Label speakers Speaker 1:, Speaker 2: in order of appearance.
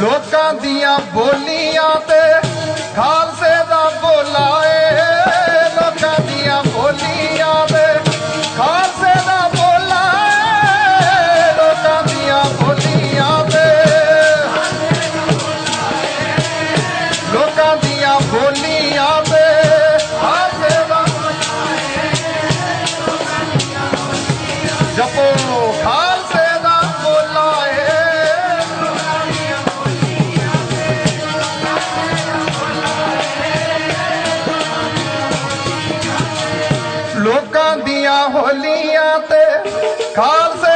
Speaker 1: लोग दिया बोलिया खालसे का बोलाए लोग बोलिया पे लोग बोलिया पे बोलिया पे खालसे ਲੋਕਾਂ ਦੀਆਂ ਹੋਲੀਆਂ ਤੇ ਖਾਲਸੇ